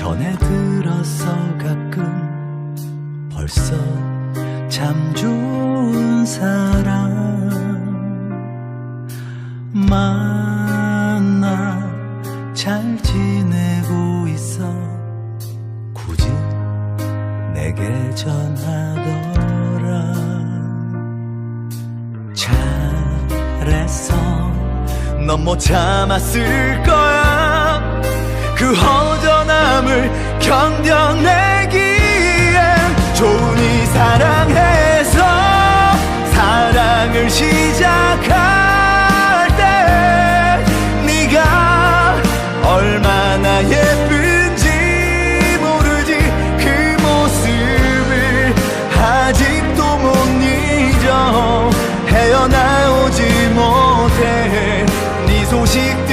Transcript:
전해 들어서 가끔 벌써 참 좋은 사람 만나 잘 지내고 있어. 굳이 내게 전하더라. 잘했어 넌 못 참았을 거야 견뎌내기엔 좋으니 사랑해서 사랑을 시작할 때 네가 얼마나 예쁜지 모르지 그 모습을 아직도 못 잊어 헤어나오지 못해 네 소식